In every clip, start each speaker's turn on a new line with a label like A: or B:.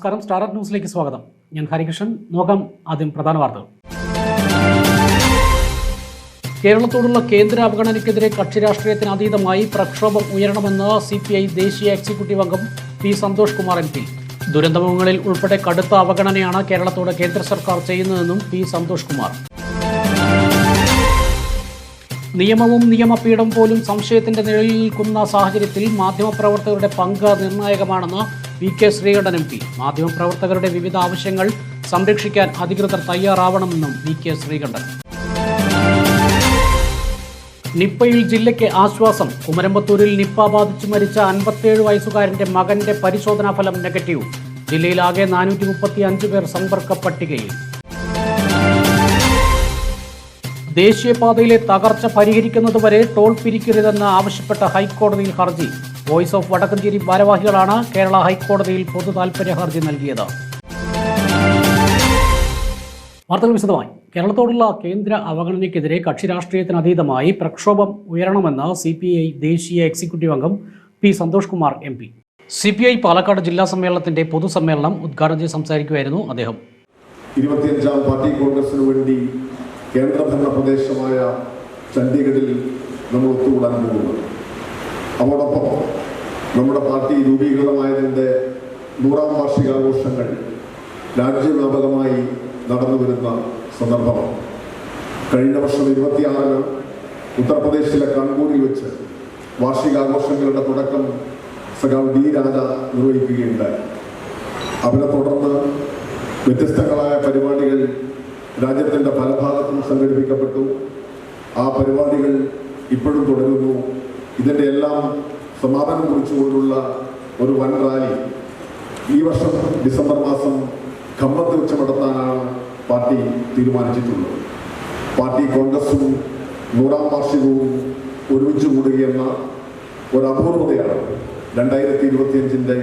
A: നമസ്കാരം. സ്റ്റാർട്ട് ന്യൂസിലേക്ക് സ്വാഗതം. ഞാൻ ഹരികൃഷ്ണൻ. നോക്കാം ആദ്യം പ്രധാന വാർത്തകൾ. കേരളത്തോടുള്ള കേന്ദ്ര അവഗണനയ്ക്കെതിരെ കക്ഷി രാഷ്ട്രീയത്തിന് അതീതമായി പ്രക്ഷോഭം ഉയരണമെന്ന് സി പി ഐ ദേശീയ എക്സിക്യൂട്ടീവ് അംഗം P Santhosh Kumar M P. ദുരന്തമുഖങ്ങളിൽ ഉൾപ്പെടെ കടുത്ത അവഗണനയാണ് കേരളത്തോട് കേന്ദ്ര സർക്കാർ ചെയ്യുന്നതെന്നും പി സന്തോഷ് കുമാർ. നിയമവും നിയമപീഠം പോലും സംശയത്തിന്റെ നിഴലിൽ നിൽക്കുന്ന സാഹചര്യത്തിൽ മാധ്യമപ്രവർത്തകരുടെ പങ്ക് നിർണായകമാണെന്ന് V K Sreekandan M P. മാധ്യമപ്രവർത്തകരുടെ വിവിധ ആവശ്യങ്ങൾ സംരക്ഷിക്കാൻ അധികൃതർ തയ്യാറാവണമെന്നും വി കെ ശ്രീകണ്ഠൻ. നിപ്പയിൽ ജില്ലയ്ക്ക് ആശ്വാസം. കുമരമ്പത്തൂരിൽ നിപ്പ ബാധിച്ചു മരിച്ച അൻപത്തിയേഴ് വയസ്സുകാരന്റെ മകന്റെ പരിശോധനാ ഫലം നെഗറ്റീവ്. ജില്ലയിലാകെ നാനൂറ്റി മുപ്പത്തി അഞ്ച് പേർ സമ്പർക്ക പട്ടികയിൽ ദേശീയപാതയിലെ തകർച്ച പരിഹരിക്കുന്നതുവരെ ടോൾ പിരിക്കരുതെന്ന് ആവശ്യപ്പെട്ട ഹൈക്കോടതിയിൽ ഹർജി. വോയിസ് ഓഫ് വടക്കഞ്ചേരി ഭാരവാഹികളാണ് കേരള ഹൈക്കോടതിയിൽ പൊതു താൽപര്യ ഹർജി നൽകിയത്. വാർത്തകൾ വിശദമായി. കേരളത്തോടുള്ള കേന്ദ്ര അവഗണനയ്ക്കെതിരെ കക്ഷി രാഷ്ട്രീയത്തിന് അതീതമായി പ്രക്ഷോഭം ഉയരണമെന്ന് സി പി ഐ ദേശീയ എക്സിക്യൂട്ടീവ് അംഗം P Santhosh Kumar M P. C P I Palakkad ജില്ലാ സമ്മേളനത്തിന്റെ പൊതുസമ്മേളനം ഉദ്ഘാടനം ചെയ്ത് സംസാരിക്കുകയായിരുന്നു അദ്ദേഹം.
B: ഇരുപത്തിയഞ്ചാം പാർട്ടി കോൺഗ്രസിന് വേണ്ടി കേന്ദ്രഭരണ പ്രദേശമായ ചണ്ഡീഗഡിൽ നമ്മൾ ഒത്തുകൂടാൻ പോകുന്നത് അതോടൊപ്പം നമ്മുടെ പാർട്ടി രൂപീകൃതമായതിന്റെ നൂറാം വാർഷികാഘോഷങ്ങൾ രാജ്യവ്യാപകമായി നടന്നു വരുന്ന സന്ദർഭമാണ്. കഴിഞ്ഞ വർഷം ഇരുപത്തിയാറിന് ഉത്തർപ്രദേശിലെ കാൺപൂരിൽ വെച്ച് വാർഷികാഘോഷങ്ങളുടെ തുടക്കം സഖാവ് ഡി രാജ നിർവഹിക്കുകയുണ്ടായി. അവരെ തുടർന്ന് വ്യത്യസ്തങ്ങളായ പരിപാടികൾ രാജ്യത്തിന്റെ പല ഭാഗത്തും സംഘടിപ്പിക്കപ്പെട്ടു. ആ പരിപാടികൾ ഇപ്പോഴും തുടരുന്നു. ഇതിന്റെ എല്ലാം സമാപനം കുറിച്ചുകൊണ്ടുള്ള ഒരു വൻ റാലി. ഈ വർഷം ഡിസംബർ മാസം ഖമ്മത്ത് വെച്ച് നടത്താനാണ് പാർട്ടി തീരുമാനിച്ചിട്ടുള്ളത്. പാർട്ടി കോൺഗ്രസും നൂറാം വാർഷികവും ഒരുമിച്ച് കൂടുകയെന്ന ഒരു അപൂർവതയാണ് രണ്ടായിരത്തി ഇരുപത്തിയഞ്ചിന്റെ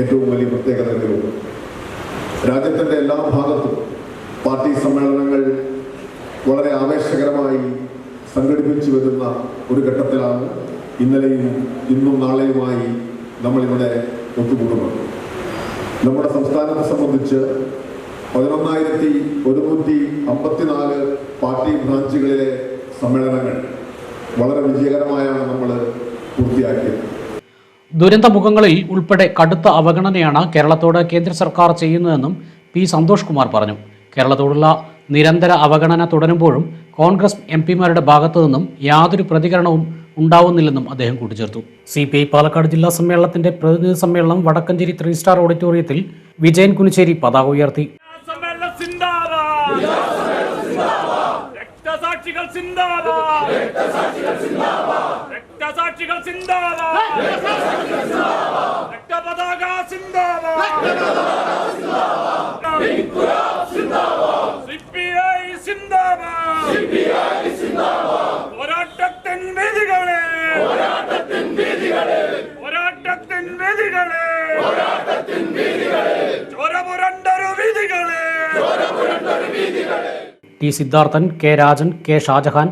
B: ഏറ്റവും വലിയ പ്രത്യേകതകളിലും രാജ്യത്തിന്റെ എല്ലാ ഭാഗത്തും പാർട്ടി സമ്മേളനങ്ങൾ വളരെ ആവേശകരമായി സംഘടിപ്പിച്ചു വരുന്ന ഒരു ഘട്ടത്തിലാണ് ഇന്നലെയും ഇന്നും നാളെയുമായി നമ്മളിവിടെ ഒത്തുകൂടുന്നത്. നമ്മുടെ സംസ്ഥാനത്തെ സംബന്ധിച്ച് പതിനൊന്നായിരത്തി ഒരുന്നൂറ്റി അമ്പത്തിനാല് പാർട്ടി ബ്രാഞ്ചുകളിലെ സമ്മേളനങ്ങൾ വളരെ വിജയകരമായാണ് നമ്മൾ പൂർത്തിയാക്കിയത്.
A: ദുരന്തമുഖങ്ങളിൽ ഉൾപ്പെടെ കടുത്ത അവഗണനയാണ് കേരളത്തോട് കേന്ദ്ര സർക്കാർ ചെയ്യുന്നതെന്നും പി സന്തോഷ് കുമാർ പറഞ്ഞു. കേരളത്തോടുള്ള നിരന്തര അവഗണന തുടരുമ്പോഴും കോൺഗ്രസ് എം പിമാരുടെ ഭാഗത്തു നിന്നും യാതൊരു പ്രതികരണവും ഉണ്ടാവുന്നില്ലെന്നും അദ്ദേഹം കൂട്ടിച്ചേർത്തു. സി പി ഐ പാലക്കാട് ജില്ലാ സമ്മേളനത്തിന്റെ പ്രതിനിധി സമ്മേളനം വടക്കഞ്ചേരി ത്രീ സ്റ്റാർ ഓഡിറ്റോറിയത്തിൽ വിജയൻ കുനിശ്ശേരി പതാക ഉയർത്തി.
C: സമ്മേളനം സിന്ദാബാദ് രക്തസാക്ഷികൾ സിന്ദാബാദ്. രക്തസാക്ഷികൾ സിന്ദാബാദ്. രക്തപതാക സിന്ദാബാദ്. CPI
A: T Sidharthan K Rajan K Shajahan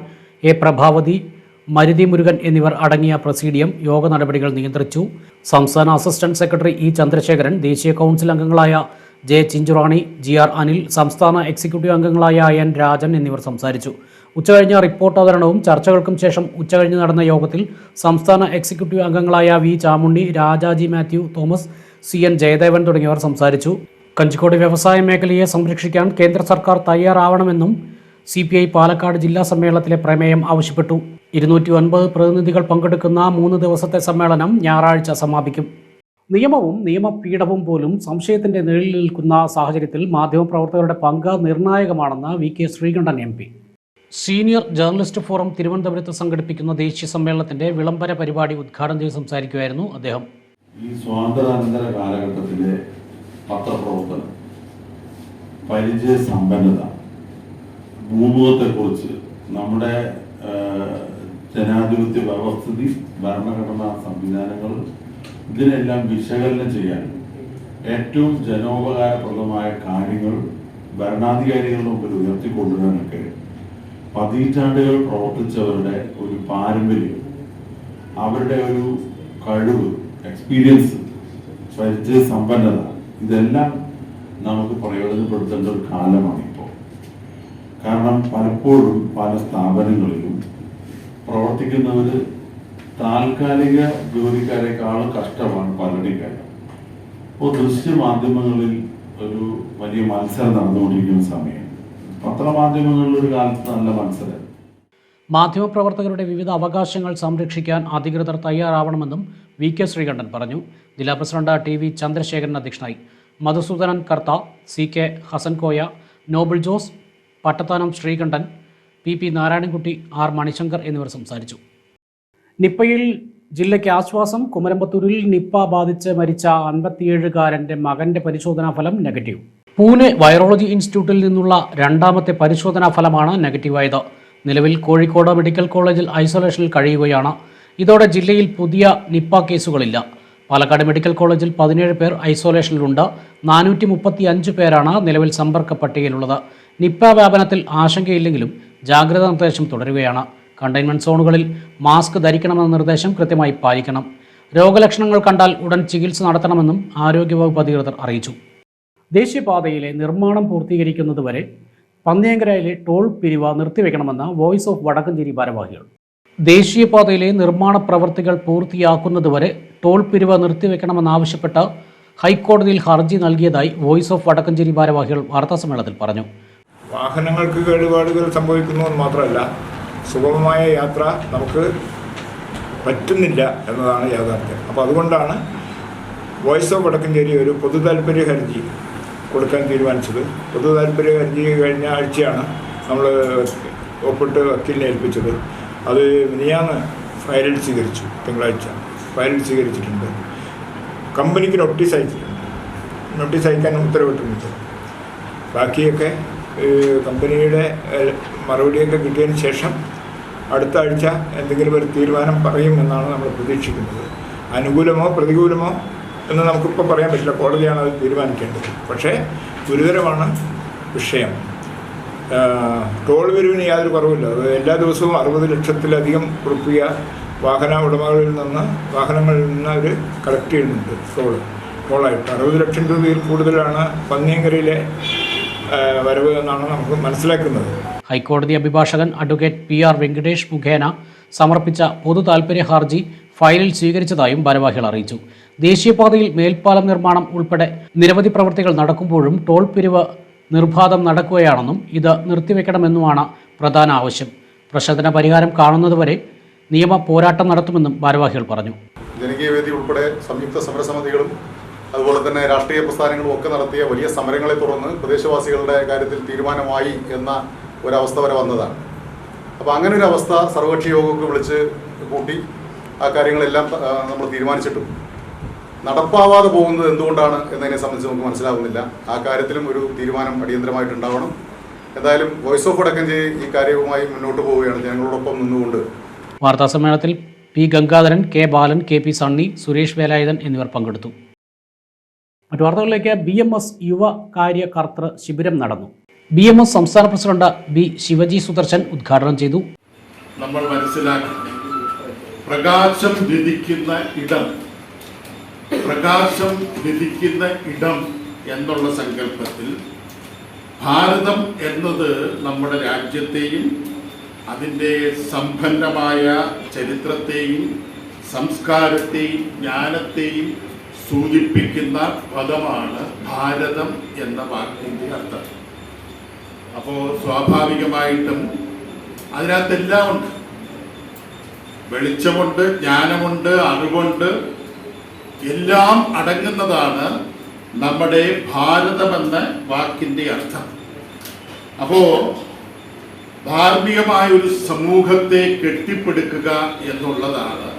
A: A Prabhavathi Maruthi Murugan എന്നിവർ അടങ്ങിയ പ്രസീഡിയം യോഗ നടപടികൾ നിയന്ത്രിച്ചു. സംസ്ഥാന അസിസ്റ്റന്റ് സെക്രട്ടറി ഇ ചന്ദ്രശേഖരൻ ദേശീയ കൗൺസിൽ അംഗങ്ങളായ J Chinchurani G R Anil സംസ്ഥാന എക്സിക്യൂട്ടീവ് അംഗങ്ങളായ എൻ രാജൻ എന്നിവർ സംസാരിച്ചു. ഉച്ചകഴിഞ്ഞ റിപ്പോർട്ട് അവതരണവും ചർച്ചകൾക്കും ശേഷം ഉച്ചകഴിഞ്ഞ് നടന്ന യോഗത്തിൽ സംസ്ഥാന എക്സിക്യൂട്ടീവ് അംഗങ്ങളായ V Chamunni Rajaji Mathew Thomas C N Jayadevan തുടങ്ങിയവർ സംസാരിച്ചു. കഞ്ചിക്കോട് വ്യവസായ മേഖലയെ സംരക്ഷിക്കാൻ കേന്ദ്ര സർക്കാർ തയ്യാറാവണമെന്നും സി പി ഐ പാലക്കാട് ജില്ലാ സമ്മേളനത്തിലെ പ്രമേയം ആവശ്യപ്പെട്ടു. ഇരുന്നൂറ്റി ഒൻപത് പ്രതിനിധികൾ പങ്കെടുക്കുന്ന മൂന്ന് ദിവസത്തെ സമ്മേളനം ഞായറാഴ്ച സമാപിക്കും. നിയമവും നിയമപീഠവും പോലും സംശയത്തിന്റെ നിഴലിൽ നിൽക്കുന്ന സാഹചര്യത്തിൽ മാധ്യമപ്രവർത്തകരുടെ പങ്ക് നിർണായകമാണെന്ന് V K Sreekandan M P. Senior journalist forum തിരുവനന്തപുരത്ത് സംഘടിപ്പിക്കുന്ന ദേശീയ സമ്മേളനത്തിന്റെ വിളംബര പരിപാടി ഉദ്ഘാടനം ചെയ്ത് സംസാരിക്കുകയായിരുന്നു അദ്ദേഹം.
D: ഈ സ്വാതന്ത്ര്യാനന്തര കാലഘട്ടത്തിലെ പത്രപ്രവർത്തനം. പരിചയ സമ്പന്നത. ഭൂമുഖത്തെക്കുറിച്ച് നമ്മുടെ ജനാധിപത്യ വ്യവസ്ഥിതി ഭരണഘടനാ സംവിധാനങ്ങൾ ഇതിനെല്ലാം വിശകലനം ചെയ്യാൻ ഏറ്റവും ജനോപകാരപ്രദമായ കാര്യങ്ങൾ ഭരണാധികാരികളുടെ മുമ്പിൽ ഉയർത്തിക്കൊണ്ടുവരാനൊക്കെ പതിറ്റാണ്ടുകൾ പ്രവർത്തിച്ചവരുടെ ഒരു പാരമ്പര്യം അവരുടെ ഒരു കഴിവ് എക്സ്പീരിയൻസ് പരിചയ സമ്പന്നത. ഇതെല്ലാം നമുക്ക് പ്രയോജനപ്പെടുത്തേണ്ട ഒരു കാലമാണ് ഇപ്പോൾ കാരണം പലപ്പോഴും പല സ്ഥാപനങ്ങളിലും പ്രവർത്തിക്കുന്നവർ താൽക്കാലിക ജോലിക്കാരെക്കാളും കഷ്ടമാണ് പലരുടെയും കാര്യം ഇപ്പോൾ ദൃശ്യമാധ്യമങ്ങളിൽ ഒരു വലിയ മത്സരം നടന്നുകൊണ്ടിരിക്കുന്ന സമയം. പത്രമാധ്യമങ്ങളിൽ ഒരു കാലത്ത് നല്ല മത്സരം.
A: മാധ്യമപ്രവർത്തകരുടെ വിവിധ അവകാശങ്ങൾ സംരക്ഷിക്കാൻ അധികൃതർ തയ്യാറാവണമെന്നും വി കെ ശ്രീകണ്ഠൻ പറഞ്ഞു. ജില്ലാ പ്രസിഡന്റ് ടി വി ചന്ദ്രശേഖരൻ അധ്യക്ഷനായി. Madhusoodanan Kartha C K Hassankoya Noble Jose Pattathanam Sreekandan P P Narayanankutty R Manishankar എന്നിവർ സംസാരിച്ചു. നിപ്പയിൽ ജില്ലയ്ക്ക് ആശ്വാസം കുമരമ്പത്തൂരിൽ നിപ്പ ബാധിച്ച് മരിച്ച അൻപത്തിയേഴുകാരന്റെ മകന്റെ പരിശോധനാ ഫലം നെഗറ്റീവ്. പൂനെ വൈറോളജി ഇൻസ്റ്റിറ്റ്യൂട്ടിൽ നിന്നുള്ള രണ്ടാമത്തെ പരിശോധനാ ഫലമാണ് നെഗറ്റീവായത്. നിലവിൽ കോഴിക്കോട് മെഡിക്കൽ കോളേജിൽ ഐസൊലേഷനിൽ കഴിയുകയാണ്. ഇതോടെ ജില്ലയിൽ പുതിയ നിപ്പ കേസുകളില്ല. പാലക്കാട് മെഡിക്കൽ കോളേജിൽ പതിനേഴ് പേർ ഐസൊലേഷനിലുണ്ട്. നാനൂറ്റി മുപ്പത്തി അഞ്ച് പേരാണ് നിലവിൽ സമ്പർക്ക പട്ടികയിലുള്ളത്. നിപ്പ വ്യാപനത്തിൽ ആശങ്കയില്ലെങ്കിലും ജാഗ്രതാ നിർദ്ദേശം തുടരുകയാണ്. കണ്ടെയ്ൻമെന്റ് സോണുകളിൽ മാസ്ക് ധരിക്കണമെന്ന നിർദ്ദേശം കൃത്യമായി പാലിക്കണം. രോഗലക്ഷണങ്ങൾ കണ്ടാൽ ഉടൻ ചികിത്സ നടത്തണമെന്നും ആരോഗ്യവകുപ്പ് അധികൃതർ അറിയിച്ചു. ദേശീയപാതയിലെ നിർമ്മാണം പൂർത്തീകരിക്കുന്നതുവരെ പന്നിയങ്കരയിലെ ടോൾ പിരിവ് നിർത്തിവെക്കണമെന്ന് വോയിസ് ഓഫ് വടക്കഞ്ചേരി ഭാരവാഹികൾ ദേശീയപാതയിലെ നിർമ്മാണ പ്രവൃത്തികൾ പൂർത്തിയാക്കുന്നതുവരെ ടോൾ പിരിവ് നിർത്തിവെക്കണമെന്നാവശ്യപ്പെട്ട് ഹൈക്കോടതിയിൽ ഹർജി നൽകിയതായി വോയിസ് ഓഫ് വടക്കഞ്ചേരി ഭാരവാഹികൾ വാർത്താസമ്മേളനത്തിൽ പറഞ്ഞു.
E: വാഹനങ്ങൾക്ക് കേടുപാടുകൾ സംഭവിക്കുന്നു മാത്രമല്ല സുഗമമായ യാത്ര നമുക്ക് പറ്റുന്നില്ല എന്നതാണ് യാഥാർത്ഥ്യം. അപ്പോൾ അതുകൊണ്ടാണ് വോയിസ് ഓഫ് വടക്കഞ്ചേരി ഒരു പൊതു താല്പര്യ ഹർജി കൊടുക്കാൻ തീരുമാനിച്ചത്. പൊതു താല്പര്യ ഹർജി കഴിഞ്ഞ ആഴ്ചയാണ് നമ്മൾ ഒപ്പിട്ട് വക്കീലിനെ ഏൽപ്പിച്ചത്. അത് മിനിയാന്ന് ഫയലിൽ സ്വീകരിച്ചു തിങ്കളാഴ്ച. ഫയലിൽ സ്വീകരിച്ചിട്ടുണ്ട്. കമ്പനിക്ക് നോട്ടീസ് അയച്ചിട്ടുണ്ട്. നോട്ടീസ് അയക്കാൻ ഉത്തരവിട്ടിട്ടുണ്ട്. ബാക്കിയൊക്കെ കമ്പനിയുടെ മറുപടിയൊക്കെ കിട്ടിയതിന് ശേഷം അടുത്ത ആഴ്ച എന്തെങ്കിലും ഒരു തീരുമാനം പറയുമെന്നാണ് നമ്മൾ പ്രതീക്ഷിക്കുന്നത്. അനുകൂലമോ പ്രതികൂലമോ എന്ന് നമുക്കിപ്പോൾ പറയാൻ പറ്റില്ല. കോടതിയാണ് അത് തീരുമാനിക്കേണ്ടത്. പക്ഷേ ഗുരുതരമാണ് വിഷയം. ടോൾ വരവിന് യാതൊരു കുറവില്ല എല്ലാ ദിവസവും അറുപത് ലക്ഷത്തിലധികം റുപ്യ വാഹന ഉടമകളിൽ നിന്ന് വാഹനങ്ങളിൽ നിന്ന് അവർ കളക്ട് ചെയ്യുന്നുണ്ട് ടോൾ. ടോളായിട്ട്. അറുപത് ലക്ഷം രൂപയിൽ കൂടുതലാണ് പന്നിയങ്കരയിലെ വരവ് എന്നാണ് നമുക്ക് മനസ്സിലാക്കുന്നത്.
A: ഹൈക്കോടതി അഭിഭാഷകൻ അഡ്വക്കേറ്റ് പി ആർ വെങ്കടേഷ് മുഖേന സമർപ്പിച്ച പൊതു താൽപ്പര്യ ഹർജി ഫയലിൽ സ്വീകരിച്ചതായും ഭാരവാഹികൾ അറിയിച്ചു. ദേശീയപാതയിൽ മേൽപ്പാലം നിർമ്മാണം ഉൾപ്പെടെ നിരവധി പ്രവൃത്തികൾ നടക്കുമ്പോഴും ടോൾ പിരിവ് നിർബാധം നടക്കുകയാണെന്നും ഇത് നിർത്തിവെക്കണമെന്നുമാണ് പ്രധാന ആവശ്യം. പ്രശ്നത്തിന് പരിഹാരം കാണുന്നതുവരെ നിയമ പോരാട്ടം നടത്തുമെന്നും ഭാരവാഹികൾ പറഞ്ഞു.
F: ജനകീയ വേദി ഉൾപ്പെടെ സംയുക്ത സമരസമിതികളും അതുപോലെ തന്നെ രാഷ്ട്രീയ പ്രസ്ഥാനങ്ങളും ഒക്കെ നടത്തിയ വലിയ സമരങ്ങളെ തുടർന്ന് പ്രദേശവാസികളുടെ കാര്യത്തിൽ തീരുമാനമായി എന്ന ഒരവസ്ഥ വരെ വന്നതാണ്. അപ്പോൾ അങ്ങനെ ഒരു അവസ്ഥ സർവകക്ഷി യോഗമൊക്കെ വിളിച്ച് കൂട്ടി ആ കാര്യങ്ങളെല്ലാം നമ്മൾ തീരുമാനിച്ചിട്ടും നടപ്പാവാതെ പോകുന്നത് എന്തുകൊണ്ടാണ് എന്നതിനെ സംബന്ധിച്ച് നമുക്ക് മനസ്സിലാവുന്നില്ല. ആ കാര്യത്തിലും ഒരു തീരുമാനം അടിയന്തരമായിട്ടുണ്ടാവണം. എന്തായാലും വോയിസ് ഓഫ് വടക്കഞ്ചേരി ഈ കാര്യവുമായി മുന്നോട്ട് പോവുകയാണ്. ജനങ്ങളോടൊപ്പം നിന്നുകൊണ്ട്.
A: വാർത്താ സമ്മേളനത്തിൽ P Gangadharan K Balan K P Sunny Suresh Velayudhan എന്നിവർ പങ്കെടുത്തു. മറ്റു വാർത്തകളിലേക്ക് ബി എം എസ് യുവ കാര്യകർത്തൃ ശിബിരം നടന്നു. ബി എം എസ് സംസ്ഥാന പ്രസിഡന്റ് ബി ശിവജി സുദർശൻ ഉദ്ഘാടനം ചെയ്തു.
D: നമ്മൾ മനസ്സിലാക്കി പ്രകാശം വിധിക്കുന്ന ഇടം പ്രകാശം ലഭിക്കുന്ന ഇടം എന്നുള്ള സങ്കല്പത്തിൽ ഭാരതം എന്നത് നമ്മുടെ രാജ്യത്തെയും അതിന്റെ സമ്പന്നമായ ചരിത്രത്തെയും സംസ്കാരത്തെയും ജ്ഞാനത്തെയും സൂചിപ്പിക്കുന്ന പദമാണ് ഭാരതം എന്ന വാക്കിന്റെ അർത്ഥം. അപ്പോൾ സ്വാഭാവികമായിട്ടും അതിനകത്തെല്ലാം ഉണ്ട്. വെളിച്ചമുണ്ട് ജ്ഞാനമുണ്ട് അറിവുണ്ട് എല്ലാം അടങ്ങുന്നതാണ് നമ്മുടെ ഭാരതമെന്ന വാക്കിന്റെ അർത്ഥം. അപ്പോ ധാർമ്മികമായ ഒരു സമൂഹത്തെ കെട്ടിപ്പടുക്കുക എന്നുള്ളതാണ്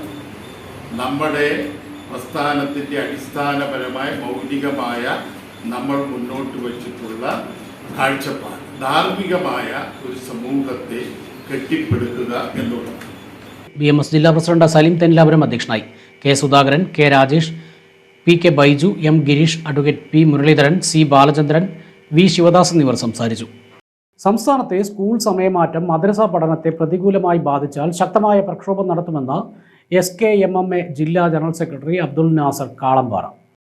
D: നമ്മുടെ പ്രസ്ഥാനത്തിന്റെ അടിസ്ഥാനപരമായ മൗലികമായ നമ്മൾ മുന്നോട്ട് വച്ചിട്ടുള്ള കാഴ്ചപ്പാട്. ധാർമ്മികമായ ഒരു സമൂഹത്തെ കെട്ടിപ്പടുക്കുക എന്നുള്ളത്.
A: ബി എം എസ് ജില്ലാ പ്രസിഡന്റ് സലീം തെന്നിലാപുരം അധ്യക്ഷനായി. K Sudhakaran K Rajesh P K Baiju M Gireesh advocate P Muraleedharan C Balachandran V Sivadas എന്നിവർ സംസാരിച്ചു. സംസ്ഥാനത്തെ സ്കൂൾ സമയമാറ്റം മദ്രസ പഠനത്തെ പ്രതികൂലമായി ബാധിച്ചാൽ ശക്തമായ പ്രക്ഷോഭം നടത്തുമെന്ന് S K M M A ജില്ലാ general secretary Abdul Nasar Kalambara.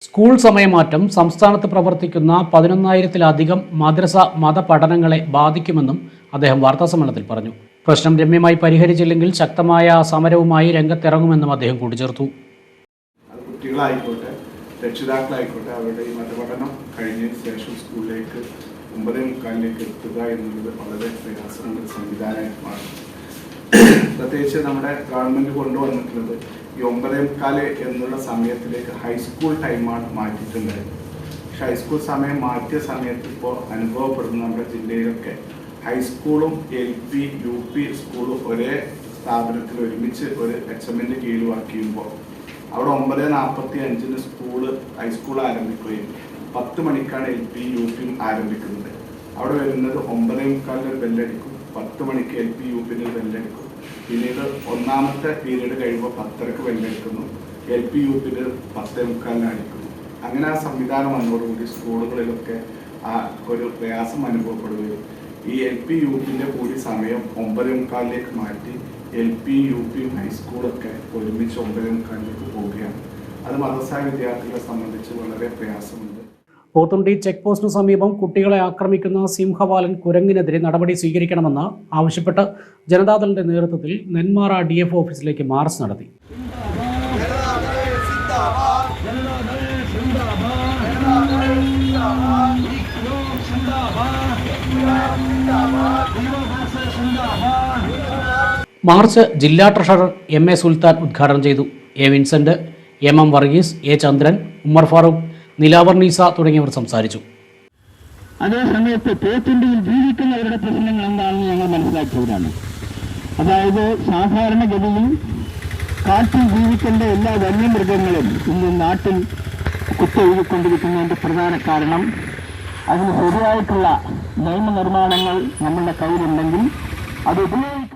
A: School സമയമാറ്റം സംസ്ഥാനത്ത് പ്രവർത്തിക്കുന്ന പതിനൊന്നായിരത്തിലധികം മദ്രസ മതപഠനങ്ങളെ ബാധിക്കുമെന്നും അദ്ദേഹം വാർത്താസമ്മേളനത്തിൽ പറഞ്ഞു. പ്രശ്നം രമ്യമായി പരിഹരിച്ചില്ലെങ്കിൽ ശക്തമായ സമരവുമായി രംഗത്തിറങ്ങുമെന്നും അദ്ദേഹം കൂട്ടിച്ചേർത്തു.
G: കുട്ടികളായിക്കോട്ടെ രക്ഷിതാക്കളായിക്കോട്ടെ അവരുടെ ഈ മതപഠനം കഴിഞ്ഞതിന് ശേഷം സ്കൂളിലേക്ക് ഒമ്പതേ മുക്കാലിലേക്ക് എത്തുക എന്നുള്ളത് വളരെ പ്രയാസമുള്ള മാറും പ്രത്യേകിച്ച് നമ്മുടെ ഗവൺമെന്റ് കൊണ്ടുവന്നിട്ടുള്ളത് ഈ ഒമ്പതേ മുക്കാൽ എന്നുള്ള സമയത്തിലേക്ക് ഹൈസ്കൂൾ ടൈമാണ് മാറ്റിയിട്ടുണ്ടായത് പക്ഷെ ഹൈസ്കൂൾ സമയം മാറ്റിയ സമയത്ത് ഇപ്പോൾ അനുഭവപ്പെടുന്ന നമ്മുടെ ജില്ലയിലൊക്കെ ഹൈസ്കൂളും എൽ പി യു പി സ്കൂളും ഒരേ സ്ഥാപനത്തിൽ ഒരുമിച്ച് ഒരു എച്ച് എമ്മിന്റെ ചെയ്യുമ്പോൾ അവിടെ ഒമ്പത് നാൽപ്പത്തി അഞ്ചിന് സ്കൂൾ ഹൈസ്കൂൾ ആരംഭിക്കുകയും പത്ത് മണിക്കാണ് എൽ പി യു പിയും ആരംഭിക്കുന്നത്. അവിടെ വരുന്നത് ഒമ്പതേ മുക്കാലിന് ഒരു ബെല്ലടിക്കും പത്ത് മണിക്ക് എൽ പി യു പിന് ബെല്ലടിക്കും പിന്നീട് ഒന്നാമത്തെ പീരീഡ് കഴിയുമ്പോൾ പത്തരക്ക് ബെല്ലടിക്കുന്നു എൽ പി യു പിന് പത്തേ മുക്കാലിന് അടിക്കുന്നു. അങ്ങനെ ആ സംവിധാനം വന്നതോടുകൂടി സ്കൂളുകളിലൊക്കെ ആ ഒരു പ്രയാസം അനുഭവപ്പെടുകയും ഈ എൽ പി യു പിന്റെ കൂടി സമയം ഒമ്പതേ മുക്കാലിലേക്ക് മാറ്റി എൽ പി യു പിയും ഹൈസ്കൂളൊക്കെ ഒരുമിച്ച് ഒമ്പതേ മുക്കാലിലേക്ക് പോവുകയാണ് അത് മതസായ വിദ്യാർത്ഥികളെ സംബന്ധിച്ച് വളരെ പ്രയാസമുണ്ട്
A: പോത്തുണ്ടി ചെക്ക് പോസ്റ്റിന് സമീപം കുട്ടികളെ ആക്രമിക്കുന്ന സിംഹവാലൻ കുരങ്ങിനെതിരെ നടപടി സ്വീകരിക്കണമെന്ന് ആവശ്യപ്പെട്ട് ജനതാദളിന്റെ നേതൃത്വത്തിൽ നെന്മാറ ഡി എഫ് ഓഫീസിലേക്ക് മാർച്ച് നടത്തി മാർച്ച് ജില്ലാ ട്രഷറർ എം എ സുൽത്താൻ ഉദ്ഘാടനം ചെയ്തു. A Vincent M M Varghese A Chandran Ummer Farook Nilavarneesa തുടങ്ങിയവർ സംസാരിച്ചു.
H: അതേസമയത്ത് പോത്തുണ്ടിയിൽ ജീവിക്കുന്നവരുടെ പ്രശ്നങ്ങൾ എന്താണെന്ന് ഞങ്ങൾ മനസ്സിലാക്കിയവരാണ്. അതായത് സാധാരണഗതിയിൽ കാട്ടിൽ ജീവിക്കേണ്ട എല്ലാ വന്യമൃഗങ്ങളും ഇന്ന് നാട്ടിൽ കുത്തൊഴുകിക്കൊണ്ടിരിക്കുന്നതിന്റെ പ്രധാന കാരണം അതിന് ശരിയായിട്ടുള്ള നിയമനിർമ്മാണങ്ങൾ നമ്മളുടെ കയ്യിലുണ്ടെങ്കിൽ അത് ഉപയോഗ